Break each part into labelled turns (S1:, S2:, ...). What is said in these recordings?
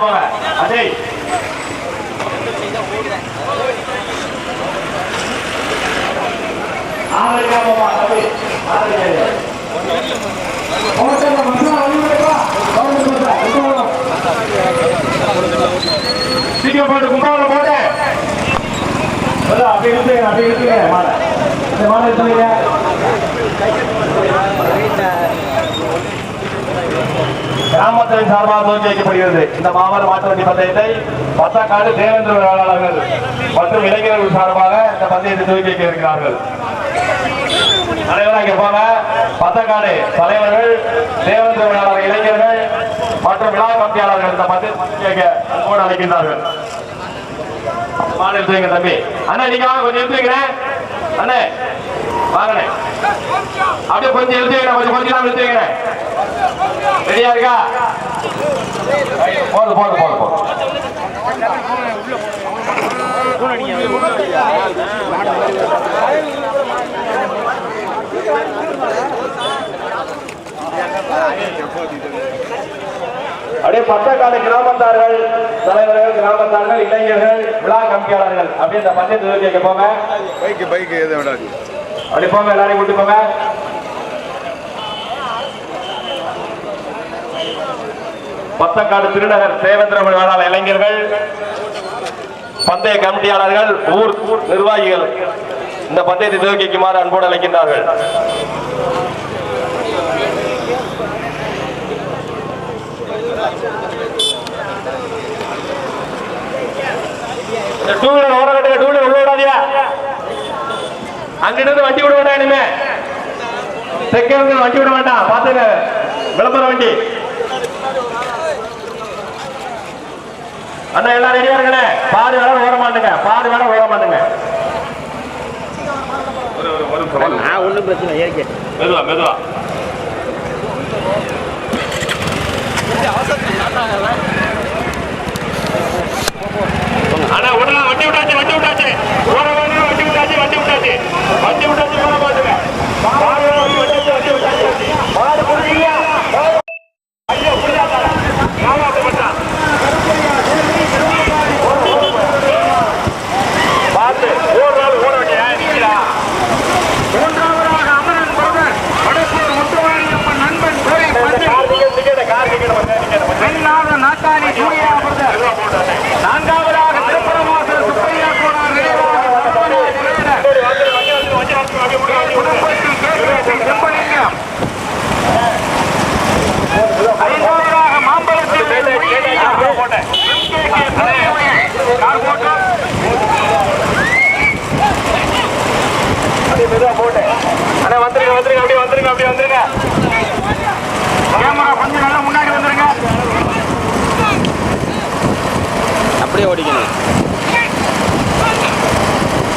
S1: போங்க. அஜய் ஆதரிக்கா போமா தம்பி ஆதரிக்காதீங்க. ஓட்டல்ல மசாலா வழிமுறைப்பா. கவர்மெண்ட் பஸ்ல, கும்பகோணம். சீக்கிரம் போட்டு கும்பகோணம் போட்டு அதான், அப்படியே இழுத்துங்க, அப்படியே இழுத்துங்க, மாலை. இந்த மாலை எடுத்துங்க. கிராமத்தின் சார்பாக துவக்கி வைக்கப்படுகிறது. இந்த மாபெரும் மாட்டுவண்டி பந்தயத்தை பத்தாக்காடு தேவேந்திர வேளாளர்கள் மற்றும் இளைஞர்கள் சார்பாக இந்த பந்தயத்தை துவக்கி வைக்க இருக்கிறார்கள். தலைவராக இங்கே போங்க. பத்தக்காடு தலைவர்கள் தேவேந்திர வேளாளர் இளைஞர்கள் மற்றும் விழா கமிட்டியாளர்கள் இந்த பந்தயத்தை துவக்கி அன்போடு அழைக்கின்றார்கள். மாநில தம்பி. அண்ணா நீங்க கொஞ்சம் எடுத்துக்கிறேன் அண்ணே வாங்கண்ணே. அப்படியே கொஞ்சம் எடுத்துக்கிறேன் கொஞ்சம் கொஞ்சம் நாள் எடுத்துக்கிறேன் ரெடியா இருக்கா? போதும் போதும் போதும் போதும் அப்படியே பத்தக்காடு கிராமத்தார்கள் தலைவர்கள் கிராமத்தார்கள் இளைஞர்கள் விழா கமிட்டியாளர்கள் அப்படியே இந்த கேட்க போங்க.
S2: பைக்கு பைக்கு எதை விடாது
S1: அப்படி போங்க எல்லாரையும் கூட்டி போங்க. பத்தக்காடு திருநகர் தேவேந்திர வேளாண் இளைஞர்கள் பந்தய கமிட்டியாளர்கள் ஊர் ஊர் நிர்வாகிகள் இந்த பந்தயத்தை துவக்கிக்குமாறு அன்போடு அழைக்கின்றார்கள். டூ வீலர் ஓட கட்டுங்க டூ வீலர் உள்ள விடாதியா அங்கிட்டு வண்டி விட வேண்டாம் இனிமே. தெற்க வண்டி விட வேண்டாம். பார்த்துங்க. விளம்பர வண்டி. அண்ணா எல்லாம் ரெடியா இருக்கண்ணே? பாதி வேலை ஓட மாட்டுங்க பாதி வேலை ஓட மாட்டுங்க.
S3: நான் ஒன்றும் பிரச்சனை இயற்கை
S1: மெதுவா மெதுவா. அண்ணா விடலாம் வண்டி விட்டாச்சு வண்டி விட்டாச்சு. ஓட வேணும் வண்டி விட்டாச்சு வண்டி விட்டாச்சு. வண்டி விட்டாச்சு ஓட மாட்டுங்க பாதி வண்டி விட்டாச்சு வண்டி விட்டாச்சு. பாதி புரியுங்க ஐயோ புரியாதா நாம அப்படி பண்ணா பார்த்து ஓடுறாரு ஓட வேண்டிய நிக்கிறா
S4: மூன்றாவதாக அமரன் பிரதர் வடக்கூர் முத்துவாரியம்மன் நண்பன் கோரி வெண்ணாத நாட்டாணி சூர்யா பிரதர் நான்காவதாக திருப்பரமாசர் சுப்பையா கோனார் நினைவாக சரவணா நிலையினர் புதுப்பட்டி கேகேசி செம்பலிங்கம் ஐந்தாவதாக மாம்பழத்தில் எம்கேகே தலைமையை கார்கோட்டம்
S1: அண்ணா வந்துருங்க வந்துருங்க அப்படியே வந்துருங்க அப்படியே வந்துருங்க
S4: கேமரா கொஞ்சம் நல்லா முன்னாடி வந்துருங்க
S3: அப்படியே ஓடிக்கணும்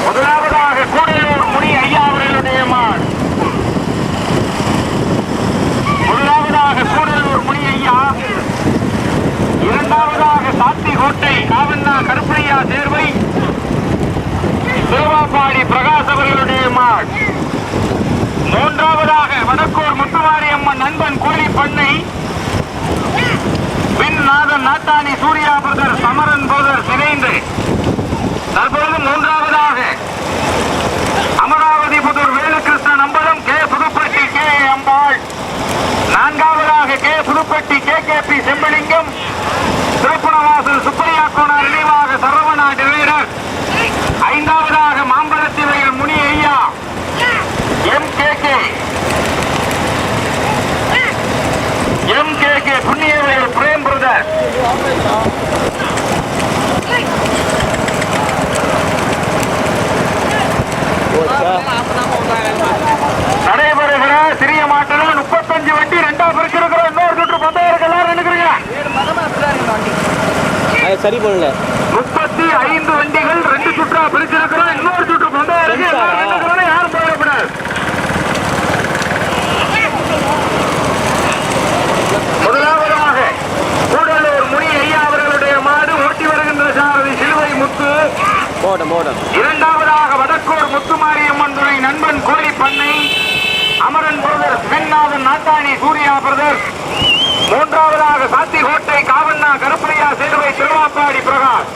S4: முதலாவதாக கூடலூர் முனி ஐயா அவர்களுடைய மான் முதலாவதாக கூடலூர் முனி ஐயா இரண்டாவதாக சாத்திகோட்டை காவண்ணா கருப்பையா சேர்வை சேவாப்பாடி பிரகாஷ் அவர்களுடைய மாள் மூன்றாவதாக வடக்கூர் முத்துமாரியம்மன் நண்பன் கோழி பண்ணை. பின்நாதன் நாட்டாணி சூர்யா பிரதர் சமரன் பிரதர் இணைந்து தற்பொழுது மூன்றாவதாக அமராவதி புதூர் வேலுகிருஷ்ணன் அம்பலம் கே புதுப்பட்டி கே அம்பாள். நான்காவதாக K Pudupatti K K P Sembalingam. Thirupanavasal Subba K Punniyavayal Prem brother. நடைபெறுகிற சிறிய மாட்டில் முப்பத்தஞ்சு வண்டி ரெண்டா பிரிச்சிருக்கிறோம். இன்னொரு சுற்று பந்தயம் எல்லாரும் நினைக்கிறீங்க
S3: சரி பண்ணல.
S4: முப்பத்தி ஐந்து வண்டிகள் ரெண்டு சுற்றா பிரிச்சிருக்கிறோம். இன்னொரு சுற்று பந்தயம் இருக்கு எல்லாரும் நின்னுக்கிறோம், யாரும் போயிடக்கூடாது முதலாவதாக கூடலூர் முனி ஐயா அவர்களுடைய மாடு ஓட்டி வருகின்ற சாரதி சிலுவை முத்து
S3: போடும் போடும்.
S4: இரண்டாவதாக வடக்கூர் முத்துமாரியம்மன் துறை நண்பன் கோழி பண்ணை அமரன் பிரதர்ஸ் வெண்ணாதன் நாட்டாணி சூர்யா பிரதர்ஸ் மூன்றாவதாக சாத்திகோட்டை காவண்ணா கருப்பையா சேர்வை திருவாப்பாடி பிரகாஷ்.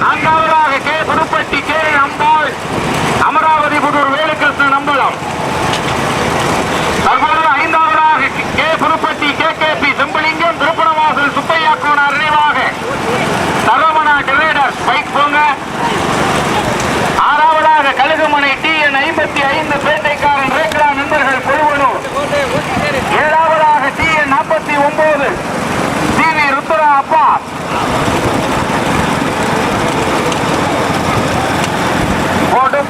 S4: நான்காவதாக கே. புதுப்பட்டி கே. அம்பாள் அமராவதி புதூர் வேலுகிருஷ்ணன் அம்பலம் தற்போது ஐந்தாவதாக K Pudupatti K K P Sembalingam Thirupanavasal Subbaiya Konar நினைவாக சரவணா டிரேடர்ஸ் பைக் போங்க ஆறாவதாக கழுகுமனை டி என் ஐம்பத்தி ஐந்து பேட்டைக்காரன் ரேக்ரா நண்பர்கள் குழுவனூர் ஏழாவதாக டி என் நாற்பத்தி ஒன்பது சி வி ருத்ரா அப்பா போட்டும்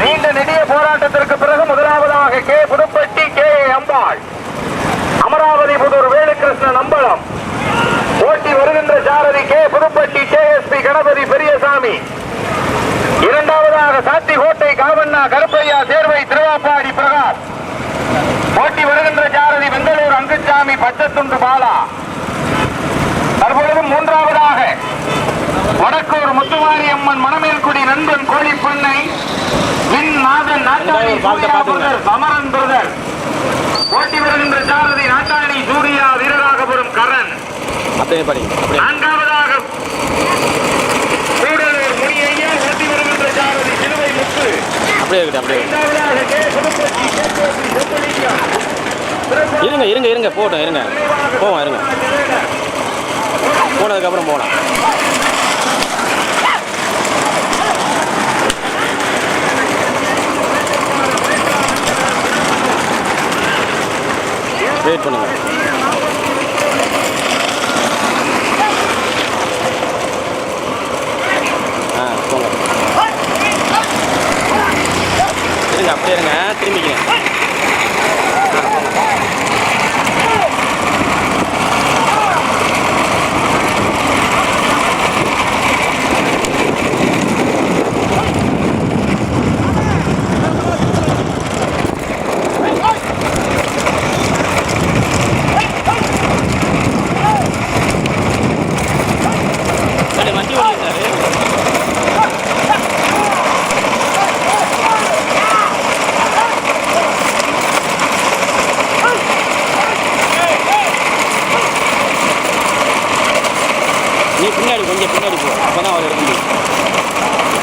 S4: நீண்ட நெடிய போராட்டத்திற்கு பிறகு முதலாவதாக கே புதுப்பட்டி கே அம்பாள் அமராவதி புதூர் வேலுகிருஷ்ணன் அம்பலம். போட்டி வருகின்ற சாரதி K. Pudupatti K. S. P. Ganapathi Periyasamy. இரண்டாவதாக சாத்திகோட்டை காவண்ணா கருப்பையா சேர்வை திருவாப்பாடி பிரகாஷ். போட்டி வருகின்ற சாரதி வெந்தலூர் அங்குச்சாமி பச்சத்துண்டு பாலா. தற்பொழுது மூன்றாவதாக வடக்கூர் முத்துமாரியம்மன் மணமேல்குடி நண்பன் கோழிப்பண்ணை Vinnathan Nattani Surya brother, Samaran brother. ஓட்டி வருகின்ற சாரதி நாட்டாணி சூர்யா
S3: அப்படியே படிங்க அப்படியே.
S4: நான்காவதாக கூடலூர் முனியையா வருகின்ற சிலுவை முத்து.
S3: இருக்கட்டும். இருங்க இருங்க இருங்க போட்டோம் இருங்க. போவோம் இருங்க. போனதுக்கப்புறம் போகலாம். வெயிட் பண்ணுங்க ஆ போங்க இருங்க அப்படியே இருங்க. திரும்பிக்கிறேன் சரி வண்டி ஓடிட்டாரு நீ பின்னாடி கொஞ்சம் பின்னாடி போ அப்பதான் அவர் எடுக்க முடியும்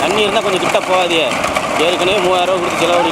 S3: தண்ணி இருந்தால் ஏற்கனவே மூவாயிரம் ரூபா கொடுத்து செலவழி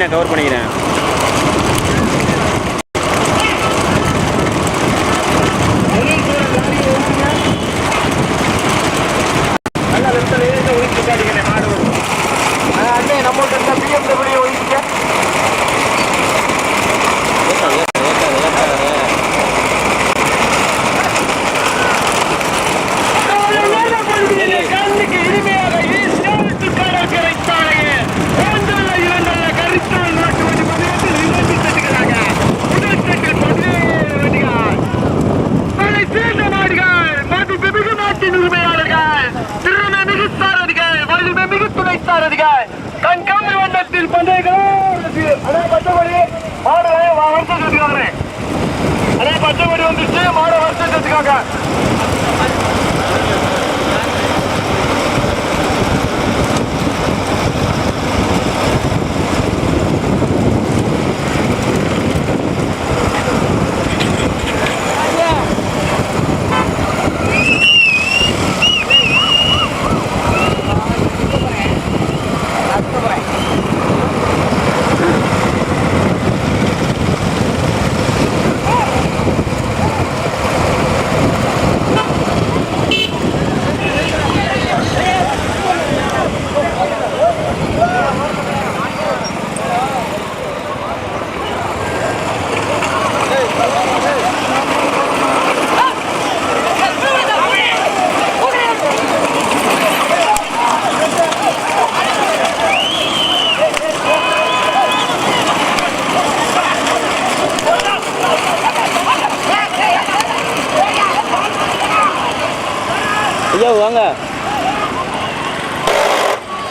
S4: நான் கவர் பண்ணிக்கிறேன்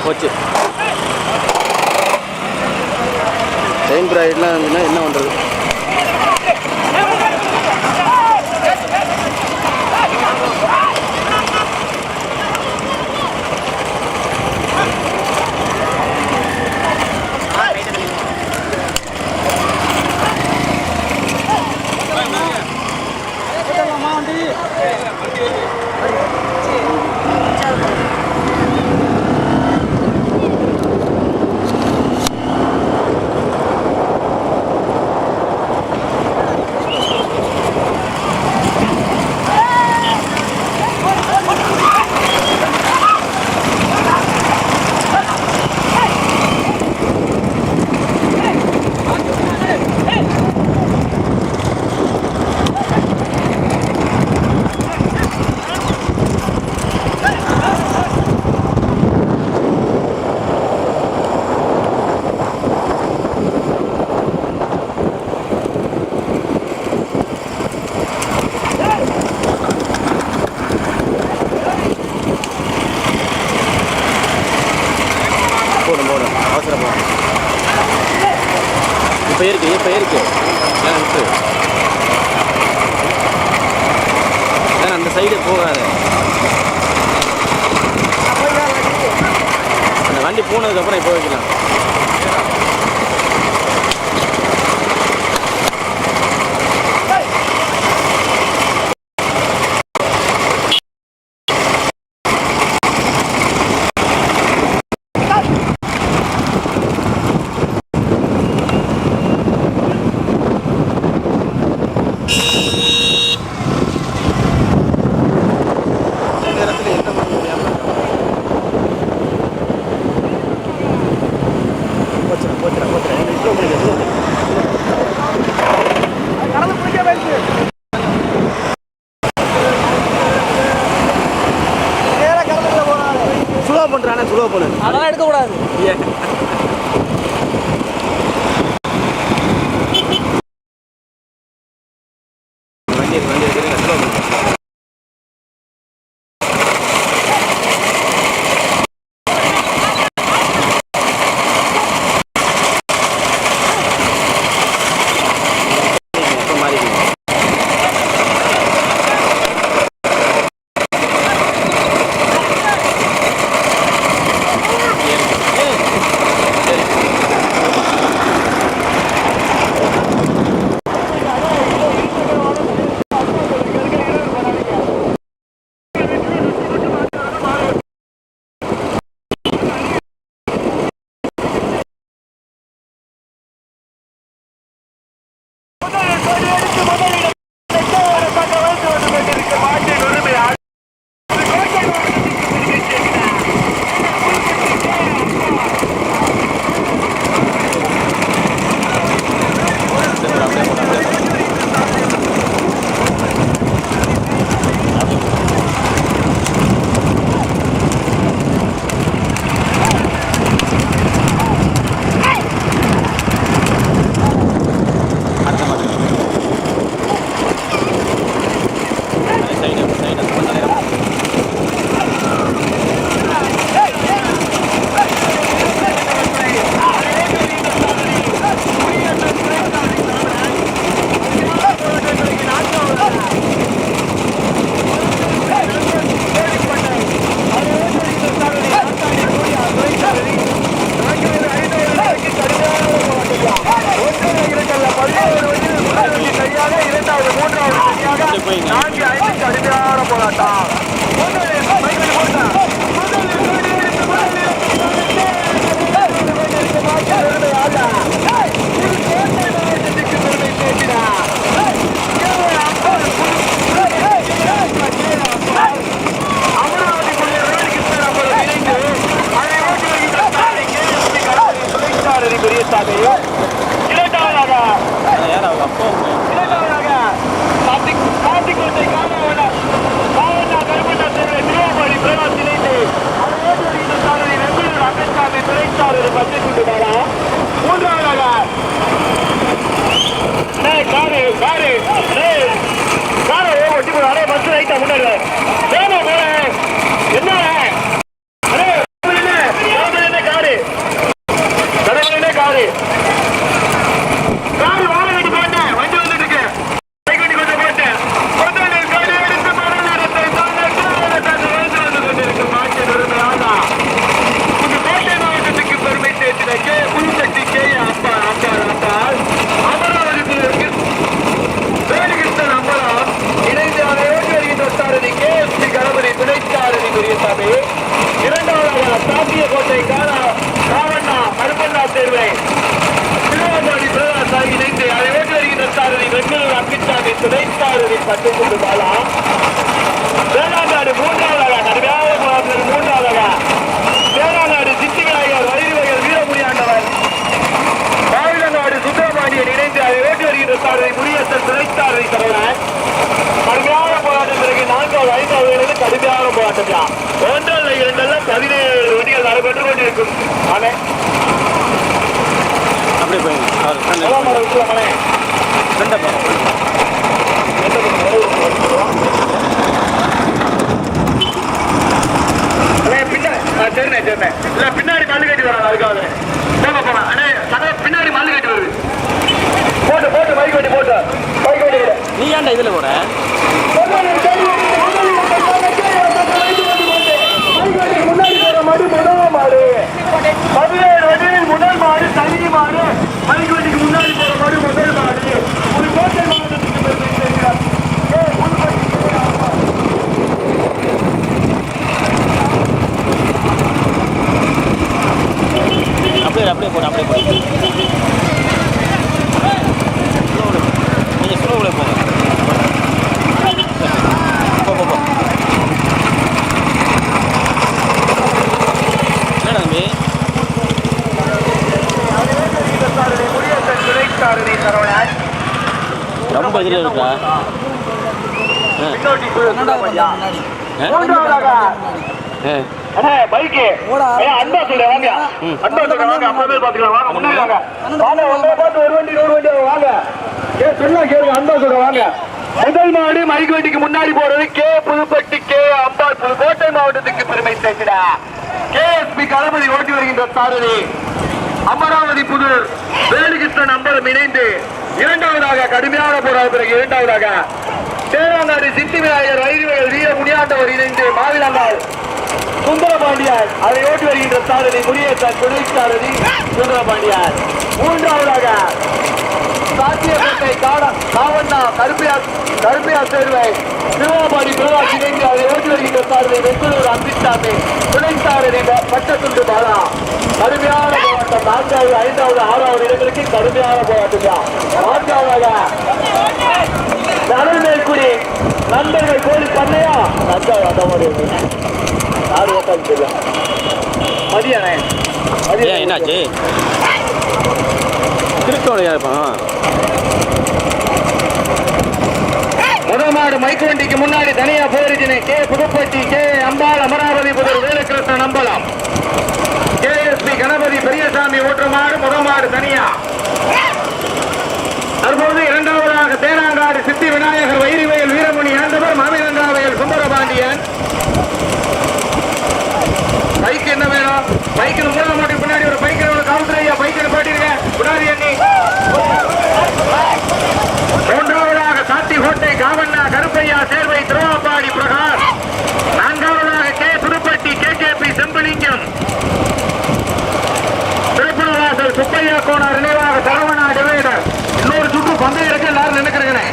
S4: போச்சு. செயின் ப்ராய்ட்லாம் இருந்துன்னா என்ன பண்ணுறது சரிண்ணே இல்ல பின்னாடி மல்லு கட்டி வராங்க அதுக்காக போங்க போங்க. அண்ணே சகல பின்னாடி மல்லு கட்டி வருது. போட்டு போட்டு பைக் வண்டி போட்டு. பைக் வண்டி.
S3: நீ ஏன்டா இதில் போட
S4: முன்னாடி போற மாடு முதல் மாடு பதினேழு வண்டியில் முதல் மாடு தனி மாடு பைக் வண்டிக்கு முன்னாடி போற மாடு முதல் மாடு ஒரு கோட்டை மாவட்டத்துக்கு பெருமை சேர்க்கிறார். ஏய், புதுக்கோட்டை
S3: அப்படியே அப்படியே போடு அப்படியே போடு நீங்கள் ஸ்லோவில் போங்க போ போ போ என்னடா தம்பி
S4: குடியரசன் துணைச்சாரதி சரவணன்
S3: ரொம்ப இதில் இருக்கா ஆ
S4: பின்னோட்டி குழு சுப்பிரமணியா.
S3: ஆ?
S4: மூன்றாவதாக
S3: ஆ
S4: அண்ணே, பைக்கு. அன்பா சொல்றேன், வாங்க. அன்பா சொல்றேன், வாங்க. பாத்துக்கலாம், வாங்க, முன்னாடி வாங்க. வாங்க, ஒரு வண்டி, நூறு வண்டி, வாங்க. ஏ, சொன்னா கேளுங்க, அன்பா சொல்றேன், வாங்க. முதல் மாடு மைக் வண்டிக்கு முன்னாடி போறது கே புதுப்பட்டி கே அம்பாள் புதுக்கோட்டை மாவட்டத்துக்கு பெருமை எஸ் பி களபதி ஓட்டி வருகின்ற சாரதி அமராவதி புதூர் வேலுகிருஷ்ணன் அம்பலம் இணைந்து இரண்டாவதாக கடுமையான போராட பிறகு இரண்டாவதாக தேவாங்காடு சித்தி விநாயகர் வைரவர்கள் வீர முனியாண்டவர் இணைந்து மாவிலங்கால் சுந்தரபாண்டியார் அதை ஓட்டி வருகின்ற சாரதி முனியேசன் துணை சாரதி சுந்தரபாண்டியார். மூன்றாவதாக சாத்தியப்பேட்டை காடா காவண்ணா கருப்பியா கருப்பியா சேர்வை திருவாபாடி பிரகாஷ் இணைந்து அதை ஓட்டி வருகின்ற சாரதி வெங்கலூர் அம்பிசாமி துணை சாரதி ப- பட்டத்துண்டு பாலா. கடுமையான போராட்டம் நான்காவது ஐந்தாவது ஆறாவது இடங்களுக்கு கடுமையான போராட்டம் நான்காவதாக நடுநேர்குடி நண்பர்கள் கோழி பண்ணையா? நன்றாக அடமாடி யாரு ஓட்டாச்சு தெரியல. மதியானே?
S3: ஏன் என்னாச்சு? இருப்பான்
S4: முதமாடு மைக்கு வண்டிக்கு முன்னாடி தனியா போரிஜினை K Pudupatti K Ambal Amaravathi Puthur Velukrishnan Ambalam KSP Ganapathi Periyasamy ஓட்டுமாடு முதமாடு தனியா? தற்போது இரண்டாவதாக தேனாங்காடு சித்தி விநாயகர் வைரிவயல் வீரமணி ஆண்டவர் மாமிலங்காவையல் சுந்தரபாண்டியன். பைக் என்ன வேணும்? பைக்கில் மூணு மாட்டுக்கு பின்னாடி ஒரு பைக்கில் ஒரு கவுண்டர் ஐயா பைக்கில் போட்டிருங்க முன்னாடி எண்ணி மூன்றாவதாக சாத்தி கோட்டை காவண்ணா கருப்பு சேர்வை திருவாப்பாடி பிரகாஷ் நான்காவதாக K Pudupatti K K P Sembalingam Thirupanavasal Subbaiya Konar நினைவாக சரவணா டிவைடர் இன்னொரு சுற்று பந்தயம் இருக்கு எல்லாரும் நினைக்கிறேன்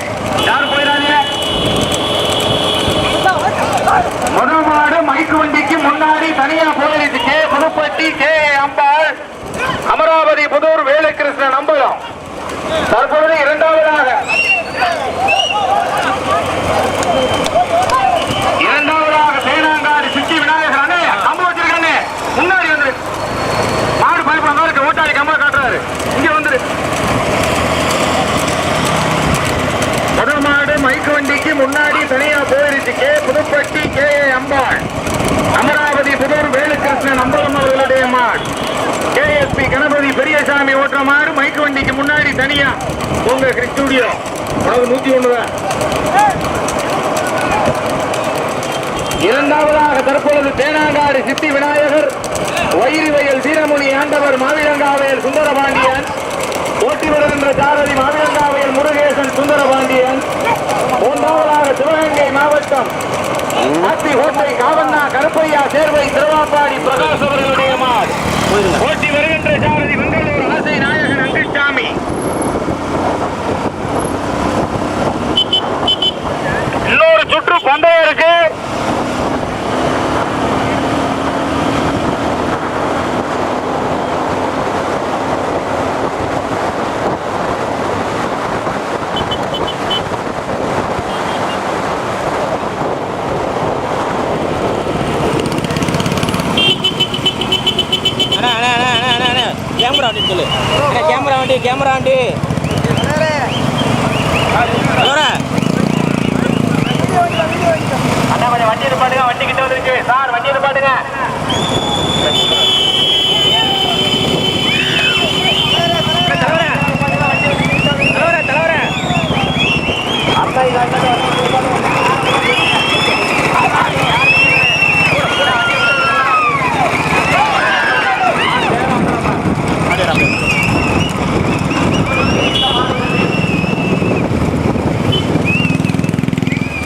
S4: யாரும் போயிடாதீங்க தனியா போயிடுச்சு கே புதுப்பட்டி கே அம்பாள் அமராவதி புதூர் வேலுகிருஷ்ணன் அம்பலம் தற்பொழுது இரண்டாவதாக இரண்டாவதாக சேனாங்காடு சுற்றி விநாயகர் அண்ணே கம்பு வச்சிருக்கானே முன்னாடி வந்துரு மாடு பயப்படாம இருக்கு ஓட்டாளி கம்பா காட்டுறாரு இங்க வந்துரு முதல் மாடு மைக்கு வண்டிக்கு முன்னாடி தனியா போயிருச்சு கே புதுப்பட்டி கே அம்பாள் அமராவதி புதூர் வேலுகிருஷ்ணன் அம்பலம் அவர்களுடைய மாடு கேஎஸ்பி கணபதி பெரியசாமி ஓட்டுற மாடு மைக்கு வண்டிக்கு முன்னாடி தனியா உங்க ஸ்டுடியோ. உனக்கு நூத்தி ஒண்ணுதான். இரண்டாவதாக தற்பொழுது தேனாங்காடு சித்தி விநாயகர் வயிறு வயல் வீரமுனி ஆண்டவர் மாவிலங்காவையல் சுந்தரபாண்டியன் போட்டி வருகின்ற சாரதி மாவிலங்காவையல் முருகேசன் சுந்தரபாண்டியன் மூன்றாவதாக சிவகங்கை மாவட்டம் ஆத்தி கோட்டை காவண்ணா கருப்பையா சேர்வை திருவாப்பாடி பிரகாஷ் அவர்களுடைய போட்டி வருகின்ற சாரதி சுற்று பந்தயம் இருக்கு
S3: கேமரா வண்டி சொல்லு. கேமரா வண்டி கேமரா வண்டி வரேன்
S4: அண்ணா கொஞ்சம் வண்டி நிப்பாட்டுங்க வண்டி கிட்ட வந்துருச்சு சார் வண்டி நிப்பாட்டுங்க.
S3: தலைவரே தலைவரே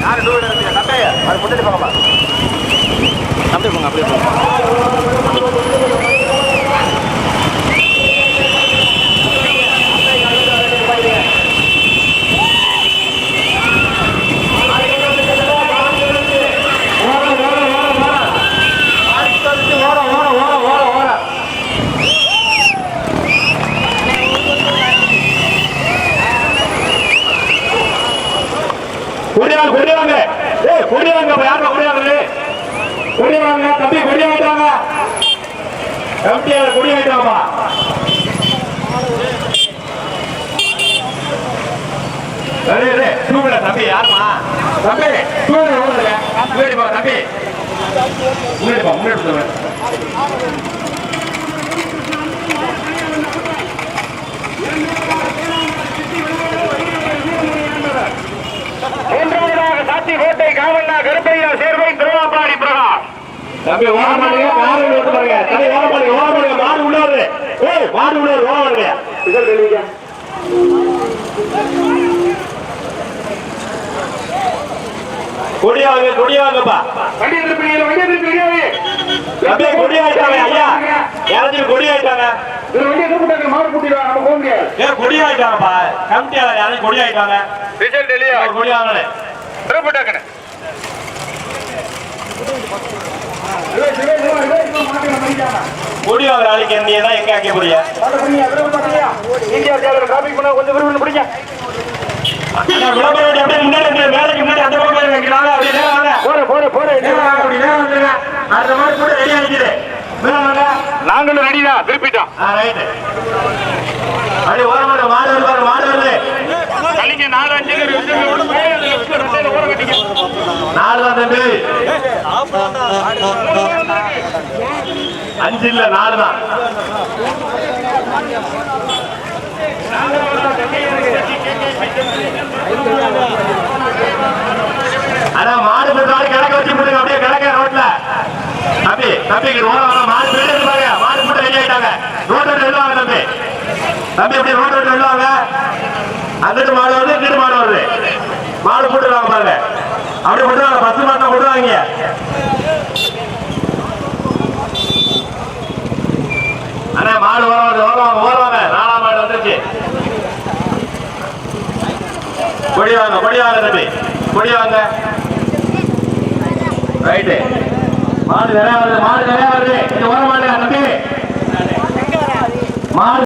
S4: யாரு டூ வீலர் இருக்கு கட்டைய அது முன்னாடி போகலாம்
S3: அப்படியே போங்க அப்படியே போங்க
S4: ஓட ஓட ஓட ஓட ஓட
S1: கொடியாங்க கொடியாங்க ஏய் கொடியாங்க யாருமா கொடியாங்க கொடியாங்க தம்பி கொடியாங்க எம்டிஆர் கொடியாயிட்டாமா டூவீலர் தம்பி யாருமா தம்பி டூவீலர் ஓடுங்க முன்னாடி போ தம்பி முன்னாடி போ முன்னாடி போங்க
S4: மூன்றாவதாக சாத்தி கோட்டை காவண்ணா கருப்பையா சேர்வை திருவாப்பாடி பிரகாஷ்
S1: தம்பி ஓட மாட்டீங்க காரை ஓட்டு பாருங்க தம்பி ஓட மாட்டீங்க ஓட மாட்டீங்க உள்ளாரு ஏய் மாடு ஓட மாட்டீங்க கொடியாங்க கொடியாங்கப்பா.
S4: வண்டி திருப்பிங்க வண்டி. திருப்பிங்க
S1: தம்பி கொடியாயிட்டாங்க ஐயா. யாராச்சும் கொடியாயிட்டாங்க? கொடியாயிட்டாங்கப்பா. கமிட்டியாளர் யாரையும் கொடியாயிட்டாங்க?
S4: ரிசல்ட் இல்லையா
S1: கொடியாங்களே.
S4: திருப்பிட்டாக்கண்ணே
S1: கொடியாங்க நாளைக்கு நீ தான் எங்க ஆக்க போறிய
S4: இந்தியா சேனல் டிராபிக் பண்ண கொஞ்சம் விரும்பி பிடிங்க நாங்களும் ரெடி தான் திருப்பிட்டோம். நாலு அஞ்சு
S1: நாலு தான் தம்பி. அஞ்சு இல்ல நாலு தான் ஆனா மாடு போட்டாலும் கிழக்க வச்சு போடுங்க அப்படியே கிழக்க ரோட்ல தம்பி தம்பி ஓரம் மாடு போயிட்டு இருப்பாங்க மாடு போட்டு ரெடி ஆயிட்டாங்க. ரோட் ரோட் வெளில தம்பி. தம்பி அப்படி ரோட் ரோட் எழுவாங்க வாங்க. அங்கிட்டு மாடு வருது இங்கிட்டு மாடு வருது. மாடு போட்டு பாருங்க. அப்படி விடுறாங்க பத்து மாதம் விடுறாங்க அண்ணா மாடு வருவாங்க வருது ஓரம் ஓரவாங்க நாலாம் மாடு வந்துருச்சு. கொடி வாங்க கொடி வாங்க தம்பி. கொடி வாங்க. ரைட்டு. மாடு நிறைய வருது மாடு நிறைய வருது. இது வர தம்பி மாடு